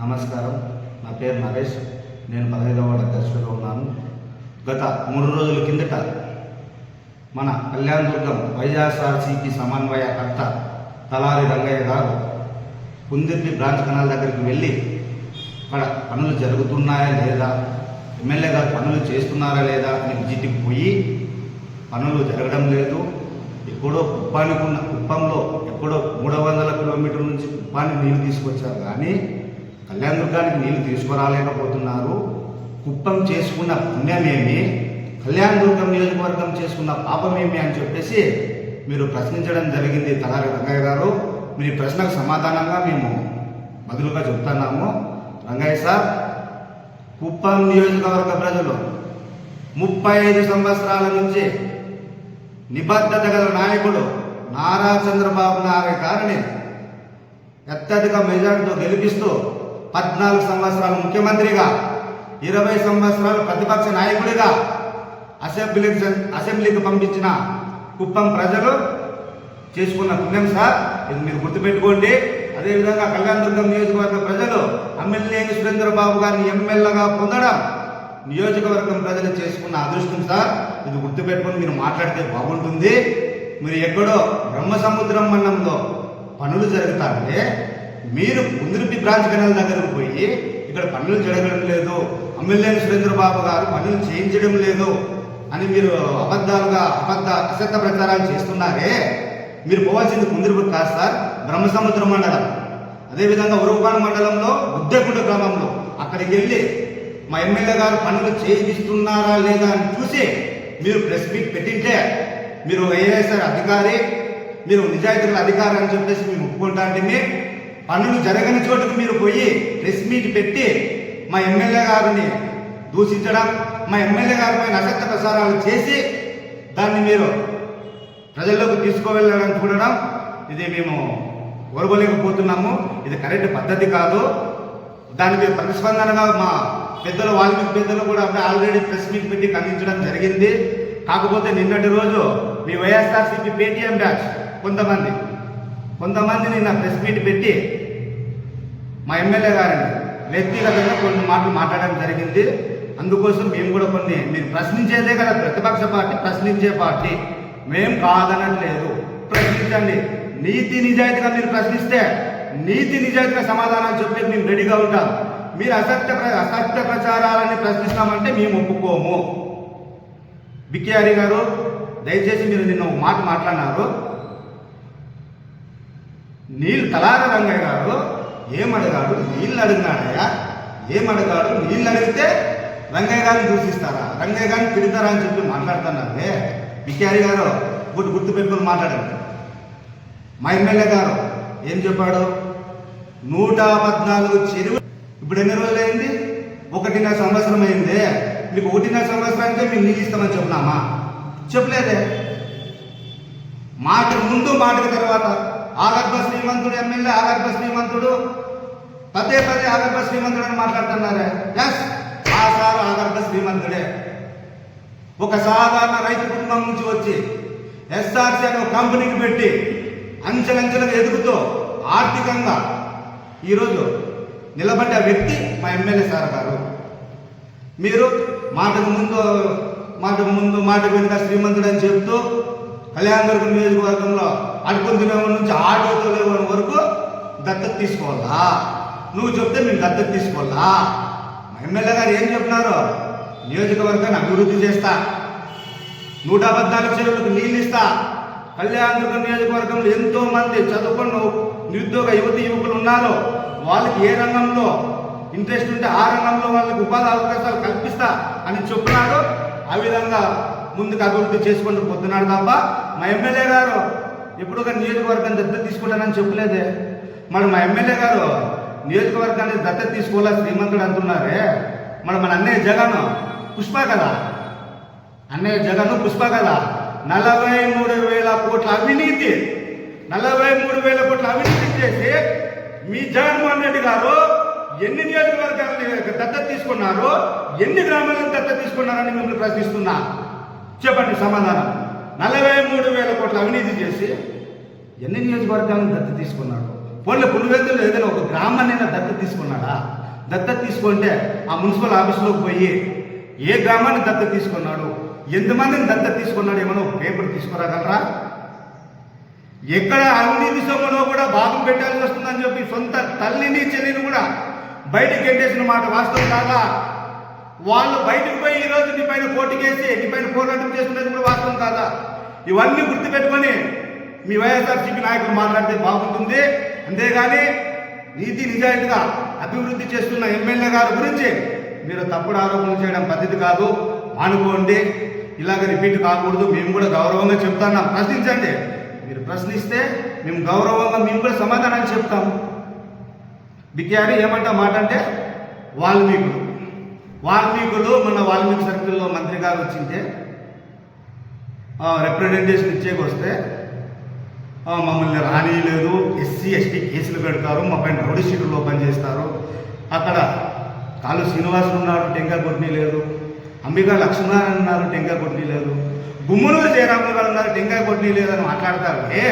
నమస్కారం. నా పేరు నరేష్. నేను పదహైదవ వాడ అధ్యక్షుడిగా ఉన్నాను. గత మూడు రోజుల కిందట మన కళ్యాణ దుర్గం వైఎస్ఆర్సీపీ సమన్వయకర్త తలారి రంగయ్య గారు కుందిర్పి బ్రాంచ్ కెనాల్ దగ్గరికి వెళ్ళి అక్కడ పనులు జరుగుతున్నాయా లేదా? ఎమ్మెల్యే గారు పనులు చేస్తున్నారా లేదా? అని విజిట్కి పోయి పనులు జరగడం లేదు. ఎక్కడో కుప్పానికి ఉన్న కుప్పంలో ఎక్కడో మూడు వందల కిలోమీటర్ల నుంచి కుప్పానికి నీళ్ళు తీసుకొచ్చారు. కానీ కళ్యాణ దుర్గానికి నీళ్ళు తీసుకురాలేకపోతున్నారు. కుప్పం చేసుకున్న పుణ్యమేమి? కళ్యాణ దుర్గం నియోజకవర్గం చేసుకున్న పాపమేమి అని చెప్పేసి మీరు ప్రశ్నించడం జరిగింది తలారి రంగయ్య గారు. మీ ప్రశ్నకు సమాధానంగా మేము బదులుగా చెప్తున్నాము. రంగయ్య సార్ కుప్పం నియోజకవర్గ ప్రజలు ముప్పై ఐదు సంవత్సరాల నుంచి నిబద్ధత గల నాయకుడు నారా చంద్రబాబు నాయుడు గారిని అత్యధిక మెజార్టీతో గెలిపిస్తూ పద్నాలుగు సంవత్సరాలు ముఖ్యమంత్రిగా ఇరవై సంవత్సరాలు ప్రతిపక్ష నాయకుడిగా అసెంబ్లీకి అసెంబ్లీకి పంపించిన కుప్పం ప్రజలు చేసుకున్న పుణ్యం సార్ ఇది మీరు గుర్తుపెట్టుకోండి. అదేవిధంగా కళ్యాణదుర్గం నియోజకవర్గ ప్రజలు అమ్మెల్యేని సురేంద్రబాబు గారిని ఎమ్మెల్యేగా పొందడం నియోజకవర్గం ప్రజలు చేసుకున్న అదృష్టం సార్. ఇది గుర్తుపెట్టుకొని మీరు మాట్లాడితే బాగుంటుంది. మీరు ఎక్కడో బ్రహ్మ సముద్రం మండంలో పనులు జరుగుతారంటే మీరు ముందుపి బ్రాంచ్ కెనాల్ దగ్గరకు పోయి ఇక్కడ పనులు జరగడం లేదు. ఎమ్మెల్యే సురేంద్రబాబు గారు పనులు చేయించడం లేదు అని మీరు అబద్ధాలుగా అబద్ధ అసత్య ప్రచారాలు చేస్తున్నారే. మీరు పోవాల్సింది ముందుకు కాదు సార్ బ్రహ్మసముద్ర మండలం. అదేవిధంగా ఉరుపాడు మండలంలో ఉద్దెకుంట గ్రామంలో అక్కడికి వెళ్ళి మా ఎమ్మెల్యే గారు పనులు చేయిస్తున్నారా లేదా అని చూసి మీరు ప్రెస్ మీట్ పెట్టింటే మీరు వైఎస్ఆర్ అధికారి మీరు నిజాయితీల అధికారి అని చెప్పేసి మేము ఒప్పుకుంటా అంటే పనులు జరగని చోటుకు మీరు పోయి ప్రెస్ మీట్ పెట్టి మా ఎమ్మెల్యే గారిని దూషించడం మా ఎమ్మెల్యే గారి పైన అసత్య ప్రసారాలు చేసి దాన్ని మీరు ప్రజల్లోకి తీసుకువెళ్ళడం చూడడం ఇది మేము ఓర్వలేకపోతున్నాము ఇది కరెక్ట్ పద్ధతి కాదు. దానికి ప్రతిస్పందనగా మా పెద్దలు వాల్మీకి పెద్దలు కూడా ఆల్రెడీ ప్రెస్ మీట్ పెట్టి ఖండించడం జరిగింది. కాకపోతే నిన్నటి రోజు మీ వైఎస్ఆర్సీపీ పేటీఎం బ్యాచ్ కొంతమంది కొంతమంది నిన్న ప్రెస్ మీట్ పెట్టి మా ఎమ్మెల్యే గారిని వ్యక్తిగతంగా కొన్ని మాటలు మాట్లాడడం జరిగింది. అందుకోసం మేము కూడా కొన్ని మీరు ప్రశ్నించేదే కదా ప్రతిపక్ష పార్టీ ప్రశ్నించే పార్టీ. మేం కాదనట్లేదు. ప్రశ్నించండి. నీతి నిజాయితీగా మీరు ప్రశ్నిస్తే నీతి నిజాయితీగా సమాధానాలు చెప్పి మేము రెడీగా ఉంటాం. మీరు అసత్య ప్ర- అసత్య ప్రచారాలని ప్రశ్నిస్తామంటే మేము ఒప్పుకోము. బికేఆరి గారు దయచేసి మీరు నిన్న ఒక మాట మాట్లాడినారు. నీళ్ళు తలార రంగయ్య గారు ఏమడగాడు? నీళ్ళు అడిగినాడయ్యా ఏమడగాడు? నీళ్ళు అడిగితే రంగయ్య గారిని దూషిస్తారా? రంగయ్య గారిని తిడతారా అని చెప్పి మాట్లాడుతున్నారే. బికేఆరి గారు గుర్తు గుర్తు పెట్టుకుని మాట్లాడండి. మా ఎమ్మెల్యే గారు ఏం చెప్పాడు? నూట పద్నాలుగు చెరువు ఇప్పుడు ఎన్ని రోజులు అయింది? ఒకటిన్నర సంవత్సరం అయింది. మీకు ఒకటిన్నర సంవత్సరానికే మేము నీళ్ళు ఇస్తామని చెప్పినామా? చెప్పలేదే. మాట ముందు మాటకి తర్వాత ఆగర్భ శ్రీమంతుడు ఎమ్మెల్యే ఆగర్భ శ్రీమంతుడు పదే పదే ఆదర్భ శ్రీమంతుడు అని మాట్లాడుతున్నారే. ఎస్ ఆ సార్ ఆదర్భ శ్రీమంతుడే. ఒక సాధారణ రైతు కుటుంబం నుంచి వచ్చి ఎస్ఆర్సీ అనే కంపెనీకి పెట్టి అంచెలంచెలుగా ఎదుగుతూ ఆర్థికంగా ఈరోజు నిలబడ్డ వ్యక్తి మా ఎమ్మెల్యే సార్ గారు. మీరు మాటకు ముందు మాటకు ముందు మాట వెనుక శ్రీమంతుడు అని చెప్తూ కళ్యాణదుర్గ నియోజకవర్గంలో అడుకుని తినేవాడి నుంచి ఆటోతో లేవని వరకు దత్తత తీసుకోవాలా? నువ్వు చెప్తే మేము దత్తత తీసుకోవాలా? ఎమ్మెల్యే గారు ఏం చెప్పినారు? నియోజకవర్గాన్ని అభివృద్ధి చేస్తా. నూట పద్నాలుగు చెరువులకు నీళ్ళు ఇస్తా. కళ్యాణదుర్గం నియోజకవర్గంలో ఎంతో మంది చదువుకున్న నిరుద్యోగ యువతి యువకులు ఉన్నారు వాళ్ళకి ఏ రంగంలో ఇంట్రెస్ట్ ఉంటే ఆ రంగంలో వాళ్ళకి ఉపాధి అవకాశాలు కల్పిస్తా అని చెప్తున్నారు ఆ విధంగా ముందుకు అభివృద్ధి చేసుకుంటూ పోతున్నాడు తప్ప మా ఎమ్మెల్యే గారు ఎప్పుడు ఒక నియోజకవర్గం దత్త తీసుకుంటానని చెప్పలేదే. మరి మా ఎమ్మెల్యే గారు నియోజకవర్గాన్ని దత్త తీసుకోవాలా శ్రీమంతుడు అంటున్నారే? మన మన అన్నయ్య జగన్ పుష్ప కదా అన్నయ్య జగన్ పుష్ప కదా నలభై మూడు వేల కోట్ల అవినీతి. నలభై మూడు వేల కోట్ల అవినీతి చేసి మీ జగన్మోహన్ రెడ్డి గారు ఎన్ని నియోజకవర్గాలని దత్త తీసుకున్నారు ఎన్ని గ్రామాలను దత్త తీసుకున్నారని మిమ్మల్ని ప్రశ్నిస్తున్నా. చెప్పండి సమాధానం. నలభై మూడు వేల కోట్ల అవినీతి చేసి ఎన్ని నియోజకవర్గాలను దత్త తీసుకున్నారు? పోన్లే పులివెందులు ఏదైనా ఒక గ్రామాన్నైనా దత్తత తీసుకున్నాడా? దత్తత తీసుకుంటే ఆ మున్సిపల్ ఆఫీసులోకి పోయి ఏ గ్రామాన్ని దత్తత తీసుకున్నాడు? ఎంతమందిని దత్తత తీసుకున్నాడు? ఏమైనా ఒక పేపర్ తీసుకురాగలరా? ఎక్కడ అవినీతి సొమ్ములో కూడా భాగం పెట్టాల్సి వస్తుందని చెప్పి సొంత తల్లిని చెల్లిని కూడా బయటికి ఎట్టేసిన మాట వాస్తవం కాదా? వాళ్ళు బయటకు పోయి ఈ రోజు నీ పైన పోటీకేసి నీ పైన పోరాటం చేస్తున్నది కూడా వాస్తవం కాదా? ఇవన్నీ గుర్తుపెట్టుకొని మీ వైఎస్ఆర్సీపీ నాయకులు మాట్లాడితే బాగుంటుంది. అంతేగాని నీతి నిజాయితీగా అభివృద్ధి చేస్తున్న ఎమ్మెల్యే గారి గురించి మీరు తప్పుడు ఆరోపణలు చేయడం పద్ధతి కాదు. మానుకోండి. ఇలాగ రిపీట్ కాకూడదు. మేము కూడా గౌరవంగా చెప్తున్నాం. ప్రశ్నించండి. మీరు ప్రశ్నిస్తే మేము గౌరవంగా మేము కూడా సమాధానాలు చెప్తాము బిక్యారి ఏమంటా మాట అంటే వాల్మీకులు. వాల్మీకులు మన వాల్మీకి సర్కిల్లో మంత్రి గారు వచ్చింటే రిప్రజెంటేషన్ ఇచ్చేకి వస్తే మమ్మల్ని రానియలేదు. ఎస్సీ ఎస్టీ కేసులు పెడతారు. మా పైన రౌడీ షీట్లు ఓపెన్ చేస్తారు అక్కడ కాలు శ్రీనివాసులు ఉన్నారు టెంకాయ కొట్టినీ లేదు. అంబికా లక్ష్మీనారాయణ ఉన్నారు టెంకాయ కొట్టినీ లేదు. గుమ్మనూరు జయరాములు గారు ఉన్నారు టెంకాయ కొట్టినీ లేదని మాట్లాడతారు ఏ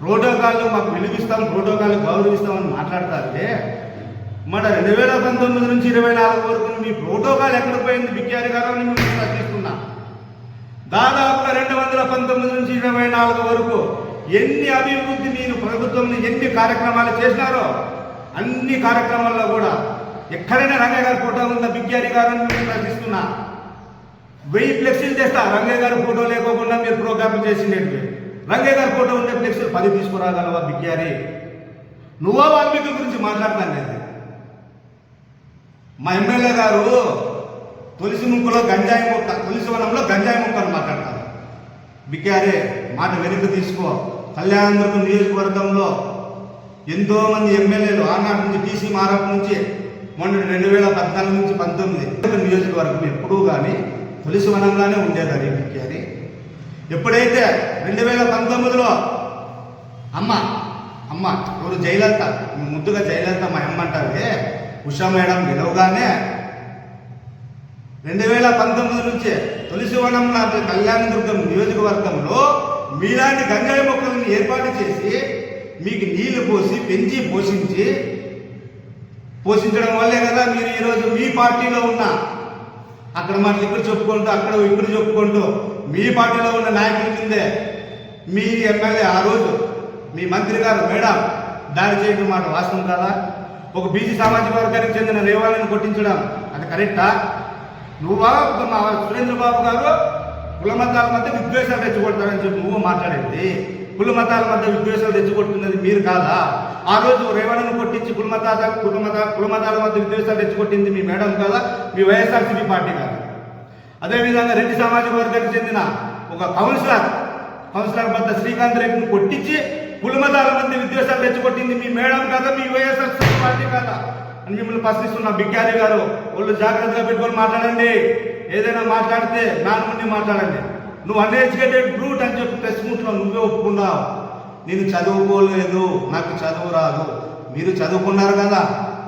ప్రోటోకాల్ మాకు విలువిస్తాం ప్రోటోకాల్ గౌరవిస్తామని మాట్లాడతారే మన రెండు వేల పంతొమ్మిది నుంచి ఇరవై నాలుగు వరకు మీ ప్రోటోకాల్ ఎక్కడ పోయింది? బిక్యారి గారు అని మేము ప్రశ్నిస్తున్నా. దాదాపుగా రెండు వందల పంతొమ్మిది నుంచి ఇరవై నాలుగు వరకు ఎన్ని అభివృద్ధి మీరు ప్రభుత్వం ఎన్ని కార్యక్రమాలు చేసినారో అన్ని కార్యక్రమాల్లో కూడా ఎక్కడైనా రంగయ్య గారి ఫోటో ఉందా? బిగ్గారి గారు అని ప్రశ్నిస్తున్నా. వెయ్యి ఫ్లెక్సీలు తెస్తా. రంగయ్య గారి ఫోటో లేకోకుండా మీరు ప్రోగ్రామ్ చేసినట్టు రంగయ్య గారి ఫోటో ఉండే ఫ్లెక్సీలు పది తీసుకురాగలవా బిగ్గారి నువ్వా వాల్మీకి గురించి మాట్లాడతాను నేను? మా ఎమ్మెల్యే గారు తులసి ముక్కలో గంజాయి మొక్క తులసి వనంలో గంజాయి మొక్క అని మాట్లాడతారు. బిగ్గారే మాట వెనుక తీసుకో. కళ్యాణదుర్గం నియోజకవర్గంలో ఎంతో మంది ఎమ్మెల్యేలు ఆనాటి నుంచి టీసీ మారప్ నుంచి మొన్న రెండు వేల పద్నాలుగు నుంచి పంతొమ్మిది నియోజకవర్గం ఎప్పుడూ కానీ తులసి వనంలోనే ఉండేదని అని. ఎప్పుడైతే రెండు వేల పంతొమ్మిదిలో అమ్మ అమ్మ ఎవరు జయలలిత ముద్దుగా జయలలిత మా అమ్మ అంటారే ఉషా మేడం గెలవగానే రెండు వేల పంతొమ్మిది నుంచి తులసివనం లాంటి కళ్యాణదుర్గం నియోజకవర్గంలో మీలాంటి గంగాయ మొక్కలను ఏర్పాటు చేసి మీకు నీళ్ళు పోసి పెంచి పోషించి పోషించడం వల్లే కదా మీరు ఈరోజు మీ పార్టీలో ఉన్న అక్కడ మనం ఇక్కడ చెప్పుకుంటూ అక్కడ ఇక్కడ చెప్పుకుంటూ మీ పార్టీలో ఉన్న నాయకుల కిందే మీ ఎమ్మెల్యే ఆ రోజు మీ మంత్రి గారు మేడం దాడి చేయడం మాట వాస్తవం కదా? ఒక బీసీ సామాజిక వర్గానికి చెందిన రేవాళ్ళని కొట్టించడం అది కరెక్టా? నువ్వా? మా సురేంద్ర బాబు గారు కుల మతాల మధ్య విద్వేషాలు తెచ్చుకుంటారని చెప్పి నువ్వు మాట్లాడింది. కుల మతాల మధ్య విద్వేషాలు తెచ్చుకుంటున్నది మీరు కాదా? ఆ రోజు రేవణను కొట్టించి కుల మతాల కుల మత కుల మతాల మధ్య విద్వేషాలు తెచ్చుకొట్టింది మీ మేడం కాదా? మీ వైఎస్ఆర్సీపీ పార్టీ కాదా? అదేవిధంగా రెడ్డి సామాజిక వర్గానికి చెందిన ఒక కౌన్సిలర్ కౌన్సిలర్ వద్ద శ్రీకాంత్ రెడ్డిని కొట్టించి కులమతాల మధ్య విద్వేషాలు తెచ్చుకొట్టింది మీ మేడం కాదా? మీ వైఎస్ఆర్ పార్టీ కాదా? అని మిమ్మల్ని ప్రశ్నిస్తున్నా బిగ్గారి గారు వాళ్ళు జాగ్రత్తగా పెట్టుకొని మాట్లాడండి. ఏదైనా మాట్లాడితే నా నుండి మాట్లాడండి. నువ్వు అన్ఎడ్యుకేటెడ్ బ్రూట్ అని చెప్పి తెచ్చుకుంటున్నావు నువ్వే ఒప్పుకున్నావు. నేను చదువుకోలేదు నాకు చదువు రాదు. మీరు చదువుకున్నారు కదా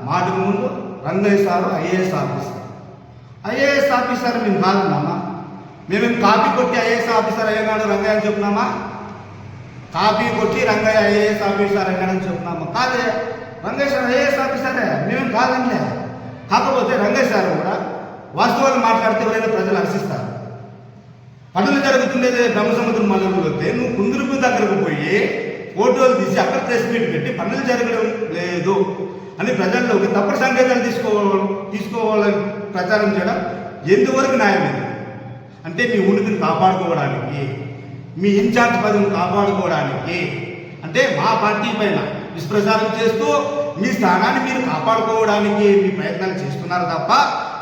మాటకు ముందు Rangaiah sir IAS officer. IAS officer మేము కాదన్నామా మేమేం. కాపీ కొట్టి ఐఏఎస్ ఆఫీసర్ అయ్యాడు రంగయ్య అని చెప్తున్నామా కాపీ కొట్టి రంగయ్య ఐఏఎస్ ఆఫీసర్ అయ్యాడని చెప్తున్నామా కాదే. రంగయ్య సార్ ఐఏఎస్ ఆఫీసరే. మేమేం కాదనిలే కాకపోతే రంగయ్య సార్ కూడా వాస్తవాలు మాట్లాడితే ఎవరైనా ప్రజలు హర్షిస్తారు పనులు జరుగుతుండేది బ్రహ్మసముద్రం మండలంలో వస్తే నువ్వు కుందురుపు దగ్గరకు పోయి ఫోటోలు తీసి అక్కడ ప్రెస్ మీట్ పెట్టి పనులు జరగడం లేదు అని ప్రజల్లోకి తప్పుడు సంకేతాలు తీసుకోవాలి తీసుకోవాలని ప్రచారం చేయడం ఎంతవరకు న్యాయమైంది అంటే మీ ఉనికిని కాపాడుకోవడానికి మీ ఇన్ఛార్జ్ పదవిని కాపాడుకోవడానికి అంటే మా పార్టీ పైన విశ్వసారం చేస్తూ మీ స్థానాన్ని మీరు కాపాడుకోవడానికి మీ ప్రయత్నాలు చేస్తున్నారు తప్ప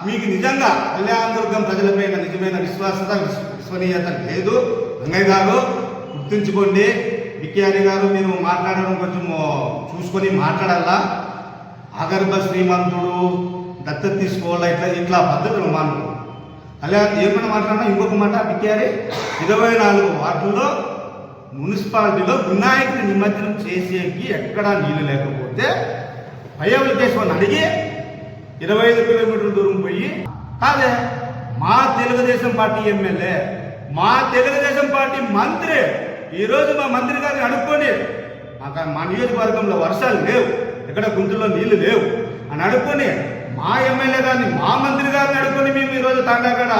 మీకు నిజంగా కళ్యాణదుర్గం ప్రజలపైన నిజమైన విశ్వాసత విశ్వ- విశ్వనీయత లేదు. రంగయ్య గారు గుర్తుంచుకోండి విక్యారి గారు మీరు మాట్లాడడం కొంచెం చూసుకొని మాట్లాడాలా? అగర్భ శ్రీమంతుడు దత్తత తీసుకోవాలా? ఇట్లా ఇట్లా పద్ధతులు మాను అలా ఏమైనా మాట్లాడినా ఇంకొక మాట విక్యారి ఇరవై నాలుగు వార్డుల్లో మున్సిపాలిటీలో వినాయకుడి నిమజ్జనం చేసేకి ఎక్కడా నీళ్ళు లేకపోతే పై అప్లికేషన్ అడిగి ఇరవై ఐదు కిలోమీటర్ల దూరం పోయి కాదే మా తెలుగుదేశం పార్టీ ఎమ్మెల్యే మా తెలుగుదేశం పార్టీ మంత్రి ఈరోజు మా మంత్రి గారిని అడుక్కొని మా- మా నియోజకవర్గంలో వర్షాలు లేవు ఎక్కడ గుంతుల్లో నీళ్ళు లేవు. అని అడుక్కొని మా ఎమ్మెల్యే గారిని మా మంత్రి గారిని అనుకుని మేము ఈరోజు తండాగడ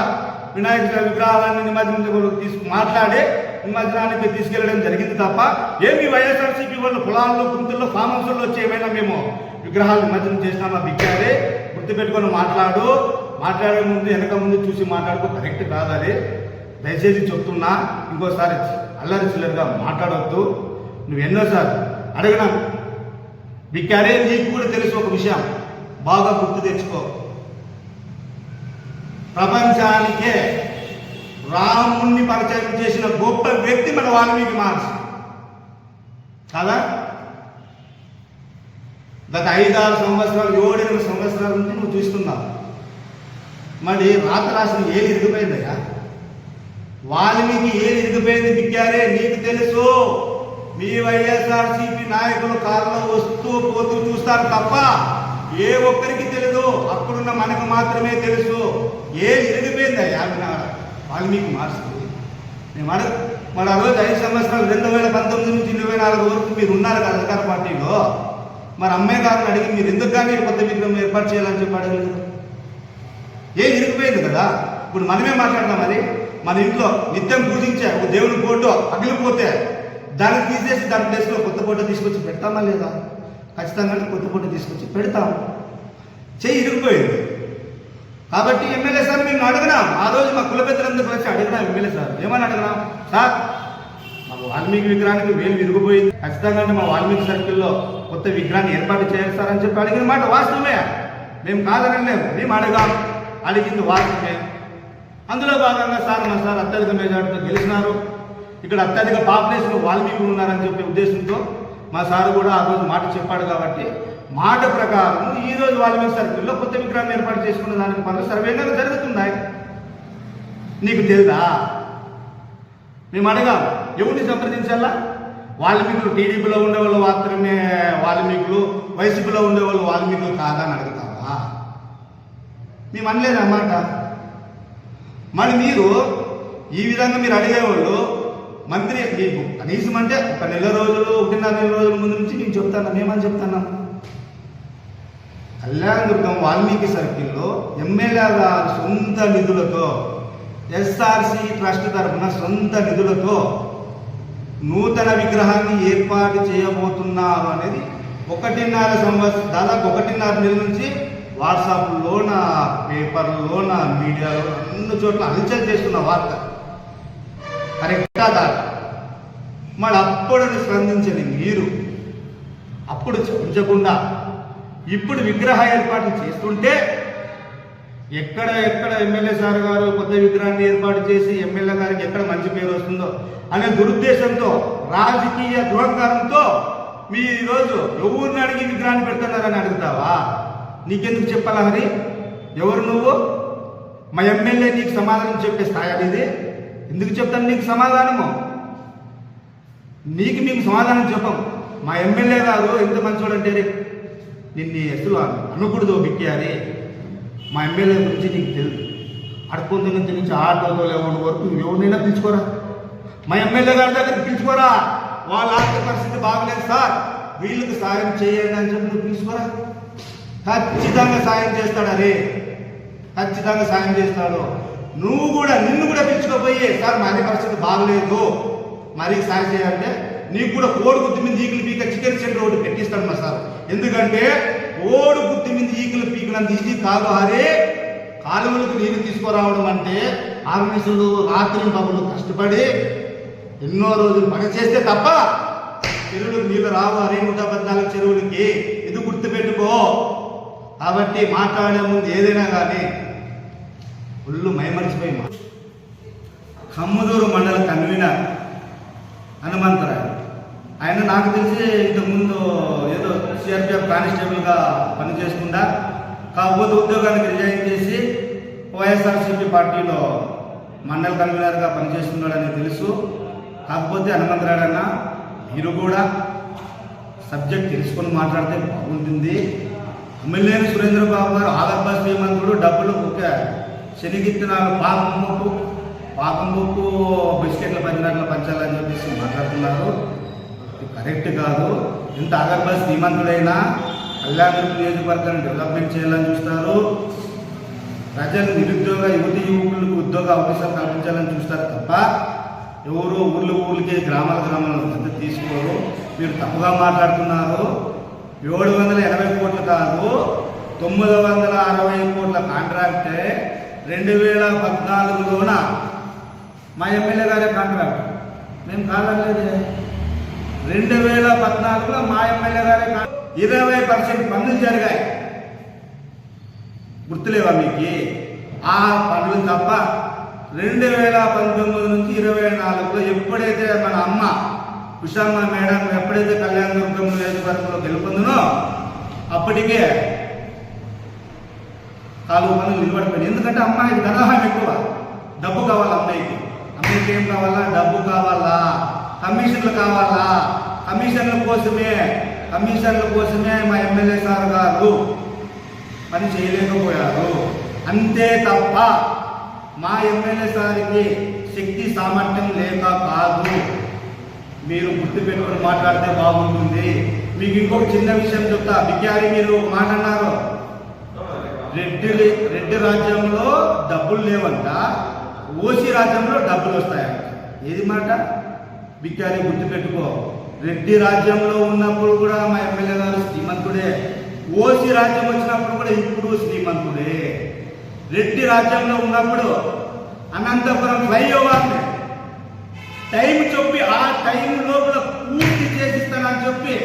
వినాయక విగ్రహాలను నిమజ్జనం తీసుకు మాట్లాడి నిమజ్జనానికి తీసుకెళ్ళడం జరిగింది తప్ప ఏమి వైఎస్ఆర్సీపీ వాళ్ళు పొలాల్లో గుంతుల్లో ఫామ్ హౌస్లో వచ్చి ఏమైనా మేము విగ్రహాలు నిమజ్జనం చేసినామా బిగ్గారే? గుర్తుపెట్టుకొని మాట్లాడు. మాట్లాడే ముందు వెనక ముందు చూసి మాట్లాడుకో. కరెక్ట్ కాదు అది. దయచేసి చెప్తున్నా ఇంకోసారి అల్లరి చిల్లరిగా మాట్లాడవద్దు నువ్వు ఎన్నోసార్లు మీ క్యారియర్ నీకు కూడా తెలుసు ఒక విషయం. బాగా గుర్తు తెచ్చుకో. ప్రపంచానికే రాముణ్ణి పరిచయం చేసిన గొప్ప వ్యక్తి మన వాల్మీకి మహర్షి. కదా? గత ఐదారు సంవత్సరాలు ఏడెనిమిది సంవత్సరాల నుంచి నువ్వు చూస్తున్నావు. మరి రాత రాసిన ఏది ఇరిగిపోయిందయ్యా. వాల్మీకి ఏది ఇరిగిపోయింది బిక్కారే నీకు తెలుసు. మీ వైఎస్ఆర్సీపీ నాయకులు కారులో వస్తూ పోతూ చూస్తారు తప్ప ఏ ఒక్కరికి తెలియదు అప్పుడున్న మనకు మాత్రమే తెలుసు. ఏది ఇరిగిపోయిందయ్యా వినా- వాల్మీకి మార్చుకుంది నేను అడగ మరి ఆ రోజు ఐదు సంవత్సరాలు రెండు వేల పంతొమ్మిది నుంచి ఇరవై నాలుగు వరకు మీరు ఉన్నారు కదా అధికార పార్టీలో. మరి అమ్మాయి గారిని అడిగి మీరు ఎందుకు కానీ కొత్త విగ్రహం ఏర్పాటు చేయాలని చెప్పి అడగలేదు ఏ ఇరిగిపోయింది కదా? ఇప్పుడు మనమే మాట్లాడదాం మరి. మన ఇంట్లో నిత్యం పూజించే ఒక దేవుని ఫోటో అగిలిపోతే దాన్ని తీసేసి దాని ప్లేస్లో కొత్త ఫోటో తీసుకొచ్చి పెడతామా లేదా? ఖచ్చితంగా కొత్త ఫోటో తీసుకొచ్చి పెడతాం. చేయి ఇరిగిపోయింది కాబట్టి ఎమ్మెల్యే సార్ మేము అడిగినాం. ఆ రోజు మా కుల పెద్దలందరూ వచ్చి అడిగినాం ఎమ్మెల్యే సార్. ఏమని అడిగినాం? సార్ మా వాల్మీకి విగ్రహానికి వేలు విరిగిపోయింది ఖచ్చితంగా మా వాల్మీకి సర్కిల్లో కొత్త విగ్రహాన్ని ఏర్పాటు చేయాలి సార్ అని చెప్పి అడిగిన మాట వాస్తవమే. మేము కాదని లేము మేము అడగాం అడిగింది వాస్తవమే. అందులో భాగంగా సార్ మా సార్ అత్యధిక మెజార్టీతో గెలిచినారు. ఇక్కడ అత్యధిక పాపులేషన్ వాల్మీకులు ఉన్నారని చెప్పే ఉద్దేశంతో మా సార్ కూడా ఆ రోజు మాట చెప్పాడు కాబట్టి మాట ప్రకారం ఈ రోజు వాల్మీకి సర్కిల్లో కొత్త విగ్రహం ఏర్పాటు చేసుకున్న దానికి పనులు సర్వేగా జరుగుతున్నాయి. నీకు తెలుదా? మేము అడగాం. ఎవరిని సంప్రదించాలా? వాల్మీకులు టీడీపీలో ఉండేవాళ్ళు మాత్రమే వాల్మీకులు వైసీపీలో ఉండేవాళ్ళు వాల్మీకులు కాదా అని అడుగుతావా? మేము అనలేదన్నమాట మరి మీరు ఈ విధంగా మీరు అడిగేవాళ్ళు మంత్రి మీకు కనీసం అంటే ఒక నెల రోజులు ఒకటిన్నర నెల రోజుల ముందు నుంచి నేను చెప్తాను మేమని చెప్తున్నాం కళ్యాణదుర్గం వాల్మీకి సర్కిల్లో ఎమ్మెల్యే గారు సొంత నిధులతో ఎస్ఆర్సి ట్రస్ట్ తరఫున సొంత నిధులతో నూతన విగ్రహాన్ని ఏర్పాటు చేయబోతున్నారు అనేది ఒకటిన్నర సంవత్సరం దాదాపు ఒకటిన్నర నెల నుంచి వాట్సాప్లోన పేపర్లోన మీడియాలో అన్ని చోట్ల హల్చల్ చేస్తున్న వార్త. కరెక్టా దాకా మరి అప్పుడు స్పందించని మీరు అప్పుడు ఉంచకుండా ఇప్పుడు విగ్రహ ఏర్పాటు చేస్తుంటే ఎక్కడ ఎక్కడ ఎమ్మెల్యే సార్ గారు కొత్త విగ్రహాన్ని ఏర్పాటు చేసి ఎమ్మెల్యే గారికి ఎక్కడ మంచి పేరు వస్తుందో అనే దురుద్దేశంతో రాజకీయ దురహంకారంతో మీ ఈరోజు ఎవరిని అడిగి విగ్రహాన్ని పెడుతున్నారని అడుగుతావా? నీకెందుకు చెప్పాలా హరి? ఎవరు నువ్వు? మా ఎమ్మెల్యే నీకు సమాధానం చెప్పే స్థాయి అనేది ఎందుకు చెప్తాను నీకు సమాధానము? నీకు మేము సమాధానం చెప్పం. మా ఎమ్మెల్యే గారు ఎంత మంచోడంటే రే, నిన్ను అసలు అనకూడదు అని మా ఎమ్మెల్యే గురించి నీకు తెలుసు. అడుకుంది నుంచి నుంచి ఆటోతో లేవని వరకు ఎవరినైనా పిలుచుకోరా? మా ఎమ్మెల్యే గారి దగ్గర పిలుచుకోరా? వాళ్ళ ఆర్థిక పరిస్థితి బాగలేదు సార్. వీళ్ళకి సాయం చేయండి అని చెప్పి నువ్వు పిలుచుకోరా? ఖచ్చితంగా సాయం చేస్తాడు అరే ఖచ్చితంగా సాయం చేస్తాడు. నువ్వు కూడా నిన్ను కూడా పిలుచుకోపోయి సార్ మాది పరిస్థితి బాగలేదు. మరి సాయం చేయాలంటే నీకు కూడా కోడి గుత్తి మీద ఈకలు పీక చికెన్ సెంటర్ ఒకటి పెట్టిస్తాడు మా సార్. ఎందుకంటే కోడి గుత్తి మీద ఈకలు పీకినంత తీసి కాదు హరే కాలువలకు నీరు తీసుకురావడం అంటే ఆర్మీసులు రాత్రి పగులు కష్టపడి ఎన్నో రోజులు పని చేస్తే తప్ప చెరువులకు నీళ్ళు రావు అరే నూట పద్నాలుగు చెరువులకి. ఇది గుర్తుపెట్టుకో. కాబట్టి మాట్లాడే ముందు ఏదైనా కానీ ఒళ్ళు మైమరిచిపోయి కమ్ముదూరు మండల కన్వీనర్ హనుమంతరాయ్. ఆయన నాకు తెలిసి ఇంతకుముందు ఏదో సిఆర్పిఎఫ్ కానిస్టేబుల్గా పనిచేసుకుంటా. కాకపోతే ఉద్యోగానికి రిజైన్ చేసి వైఎస్ఆర్సీపీ పార్టీలో మండల కన్వీనర్గా పనిచేస్తున్నాడని తెలుసు. కాకపోతే హనుమంతరాడన్న మీరు కూడా సబ్జెక్ట్ తెలుసుకొని మాట్లాడితే బాగుంటుంది. ఎమ్మెల్యేని సురేంద్రబాబు గారు ఆగర్భ శ్రీమంతుడు డబ్బులు ఒక శనిగిత్తనాలు పాపం ముప్పు పాపం ముప్పు బిస్కెట్ల పంచినట్లు పంచాలని చెప్పేసి మాట్లాడుతున్నారు. ఇది కరెక్ట్ కాదు. ఇంత అగర్భ శ్రీమంతుడైనా కళ్యాణ నియోజకవర్గాన్ని డెవలప్మెంట్ చేయాలని చూస్తారు. ప్రజలు నిరుద్యోగ యువతి యువకులకు ఉద్యోగ అవకాశాలు కల్పించాలని చూస్తారు తప్ప ఎవరు ఊర్లు ఊర్లకే గ్రామాల గ్రామాలను పెద్ద తీసుకోరు. మీరు తప్పుగా మాట్లాడుతున్నారు. ఏడు వందల ఎనభై కోట్లు కాదు తొమ్మిది వందల అరవై కోట్ల కాంట్రాక్టే రెండు వేల పద్నాలుగులోన? మా ఎమ్మెల్యే గారి కాంట్రాక్ట్ మేము కాదనలేదే. రెండు వేల పద్నాలుగులో మా ఎమ్మెల్యే గారి ఇరవై పర్సెంట్ పనులు జరిగాయి. గుర్తులేవా మీకు? ఆ పనులు తప్ప రెండు వేల పంతొమ్మిది నుంచి ఇరవై నాలుగులో ఎప్పుడైతే మన అమ్మ కుషమ్మ మేడం ఎప్పుడైతే కళ్యాణ దుర్గం నియోజకవర్గంలో గెలుపొందునో అప్పటికే కాలువ పనులు నిలబడిపోయింది ఎందుకంటే అమ్మాయికి దరహం ఎక్కువ. డబ్బు కావాలి అమ్మాయికి. అమ్మాయికి ఏం కావాలా? డబ్బు కావాలా? కమిషన్లు కావాలా? కమిషన్ల కోసమే కమిషన్ల కోసమే మా ఎమ్మెల్యే సార్ గారు పని చేయలేకపోయారు. అంతే తప్ప మా ఎమ్మెల్యే సార్కి శక్తి సామర్థ్యం లేక కాదు. మీరు గుర్తు పెట్టుకుని మాట్లాడితే బాగుంటుంది. మీకు ఇంకొక చిన్న విషయం చెప్తా. బిక్యారి మీరు ఒక రెడ్డి రెడ్డి రాజ్యంలో డబ్బులు లేవంట. ఓసీ రాజ్యంలో డబ్బులు వస్తాయంట. ఏది మాట? బిక్కారి గుర్తుపెట్టుకో. రెడ్డి రాజ్యంలో ఉన్నప్పుడు కూడా మా ఎమ్మెల్యే గారు శ్రీమంతుడే. ఓసీ రాజ్యం వచ్చినప్పుడు కూడా ఇప్పుడు శ్రీమంతుడే. రెడ్డి రాజ్యంలో ఉన్నప్పుడు అనంతపురం ఫ్లైఓవర్ టైం చెప్పి ఆ టైం లోపల పూర్తి చేసిస్తానని చెప్పి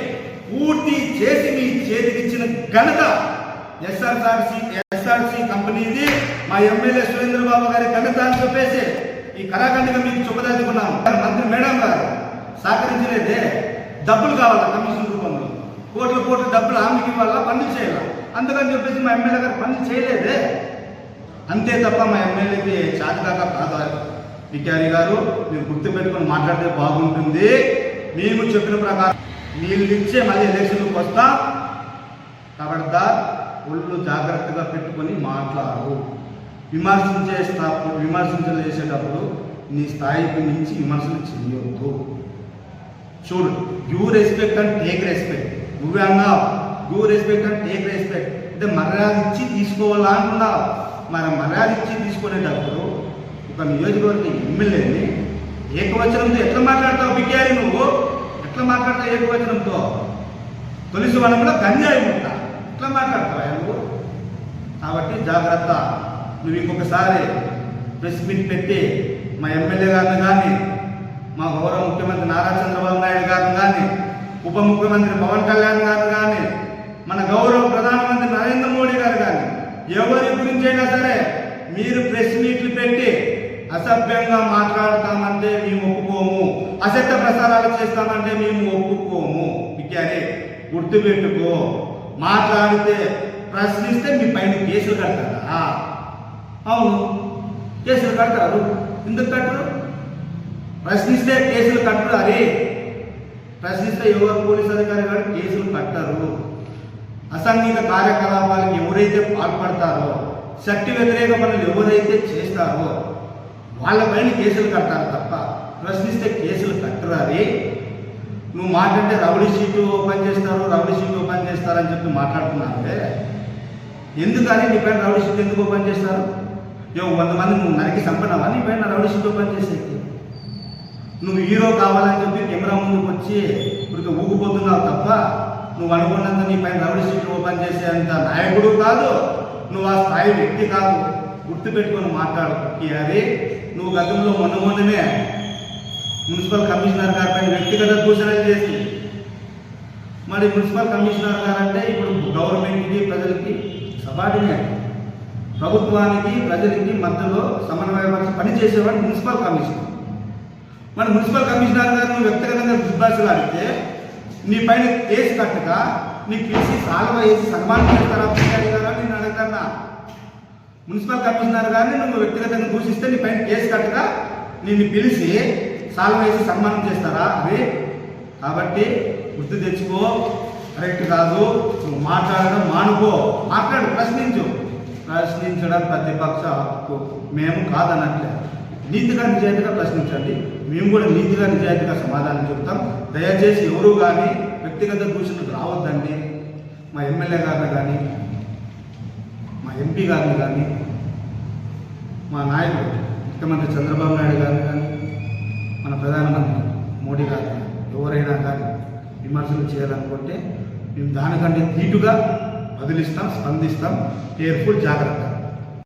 పూర్తి చేసి మీ చేతికి ఇచ్చిన ఘనత ఎస్ఆర్ఆర్సి ఎస్ఆర్సి కంపెనీది. మా ఎమ్మెల్యే సురేంద్ర బాబు గారి ఘనత అని చెప్పేసి ఈ కళాఖండిగా మీకు చెప్పదలుచుకున్నాం మంత్రి మేడం గారు సహకరించలేదే డబ్బులు కావాలి కమిషన్ రూపంలో. కోట్ల కోట్ల డబ్బులు ఆమెకి ఇవ్వాలా పనులు చేయాలి? అందుకని చెప్పేసి మా ఎమ్మెల్యే గారు పనులు చేయలేదే. అంతే తప్ప మా ఎమ్మెల్యేకి చాతకాక కాదు వికారి గారు మీరు గుర్తుపెట్టుకొని మాట్లాడితే బాగుంటుంది. మేము చెప్పిన ప్రకారం నీళ్ళు ఇచ్చే మళ్ళీ ఎలక్షన్కి వస్తా. కాబట్టి ఒళ్ళు జాగ్రత్తగా పెట్టుకొని మాట్లాడు. విమర్శించే స్థాప విమర్శించలు చేసేటప్పుడు నీ స్థాయికి మించి విమర్శలు చేయొద్దు. చూడు you respect and take respect నువ్వే అన్నావు you respect and take respect అంటే మర్యాద ఇచ్చి తీసుకోవాలా అంటున్నావు. మరి మర్యాద ఇచ్చి తీసుకునేటప్పుడు ఒక నియోజకవర్గ ఎమ్మెల్యేని ఏకవచనంతో ఎట్లా మాట్లాడతావు బిగ్గారి నువ్వు? ఎట్లా మాట్లాడతావు ఏకవచనంతో? తొలిసి వనంలో గంజాయి ఉంటా ఎట్లా మాట్లాడతావా నువ్వు? కాబట్టి జాగ్రత్త. నువ్వు ఇంకొకసారి ప్రెస్ మీట్ పెట్టి మా ఎమ్మెల్యే గారిని కానీ మా గౌరవ ముఖ్యమంత్రి నారా చంద్రబాబు నాయుడు గారిని కానీ ఉప ముఖ్యమంత్రి పవన్ కళ్యాణ్ గారు కానీ మన గౌరవ ప్రధానమంత్రి నరేంద్ర మోడీ గారు కానీ ఎవరి గురించి అయినా సరే మీరు ప్రెస్ మీట్లు పెట్టి అసభ్యంగా మాట్లాడతామంటే మేము ఒప్పుకోము. అసత్య ప్రసారాలు చేస్తామంటే మేము ఒప్పుకోము. విద్యారే గుర్తుపెట్టుకో. మాట్లాడితే ప్రశ్నిస్తే మీ పైన కేసులు కడతారా? అవును. కేసులు కట్టారు ఎందుకు కట్టరు? ప్రశ్నిస్తే కేసులు కట్టరు అరే. ప్రశ్నిస్తే ఎవరు పోలీస్ అధికారి గారు కేసులు కట్టరు. అసంఘిక కార్యకలాపాలకు ఎవరైతే పాల్పడతారో శక్తి వ్యతిరేక పనులు ఎవరైతే చేస్తారో వాళ్ళపైన కేసులు కట్టారు తప్ప ప్రశ్నిస్తే కేసులు కట్టరు అరే. నువ్వు మాట్లాడితే రౌడీ షీటు ఓపెన్ చేస్తారు రౌడీ షీట్ ఓపెన్ చేస్తారని చెప్పి మాట్లాడుతున్నావే. ఎందుకని నీ పైన రౌడీ షీట్ ఎందుకు ఓపెన్ చేస్తారు? యో వంద మంది నువ్వు నరికి చంపడం నీ పైన రౌడీ షీట్ ఓపెన్ చేసేకి నువ్వు హీరో కావాలని చెప్పి కెమెరా ముందుకు వచ్చి ఇప్పుడు ఊగిపోతున్నావు తప్ప నువ్వు అనుకున్నంత నీ పైన రౌడీ షీట్ ఓపెన్ చేసేంత నాయకుడు కాదు. నువ్వు ఆ స్థాయి వ్యక్తి కాదు. గుర్తుపెట్టుకొని మాట్లాడు అది నువ్వు గతంలో మొన్న మొన్ననే మున్సిపల్ కమిషనర్ గారి పైన వ్యక్తిగత దూషణలు చేసి మరి మున్సిపల్ కమిషనర్ గారు అంటే ఇప్పుడు గవర్నమెంట్కి ప్రజలకి సబార్డినేట్. ప్రభుత్వానికి ప్రజలకి మధ్యలో సమన్వయపరిచి పనిచేసేవాడు మున్సిపల్ కమిషనర్. మన మున్సిపల్ కమిషనర్ గారు నువ్వు వ్యక్తిగతంగా దుర్భాషలు అడిగితే నీ పైన కేసు కట్టక నీ పిలిచి సాల్వ వేసి సన్మానం చేస్తారా అధికారి గారా నేను అడుగుతున్నా మున్సిపల్ కమిషనర్ గారిని నువ్వు వ్యక్తిగతంగా దూషిస్తే నీ పైన కేసు కట్టక నిన్ను పిలిచి సాల్వ వేసి సన్మానం చేస్తారా? అది. కాబట్టి గుర్తు తెచ్చుకో కరెక్ట్ కాదు. నువ్వు మాట్లాడడం మానుకో. మాట్లాడు ప్రశ్నించు. ప్రశ్నించడం ప్రతిపక్ష హక్కు. మేము కాదనట్లేదు. నీతిగా నిజాయితీగా ప్రశ్నించండి. మేము కూడా నీతిగా నిజాయితీగా సమాధానం చెప్తాం. దయచేసి ఎవరు కానీ వ్యక్తిగత దూషణకు రావద్దండి. మా ఎమ్మెల్యే గారిని కానీ మా ఎంపీ గారిని కానీ మా నాయకుడు ముఖ్యమంత్రి చంద్రబాబు నాయుడు గారిని కానీ మన ప్రధానమంత్రి మోడీ గారిని ఎవరైనా కానీ విమర్శలు చేయాలనుకుంటే మేము దానికంటే తీటుగా వదిలిస్తాం స్పందిస్తాం కేర్ఫుల్ జాగ్రత్త.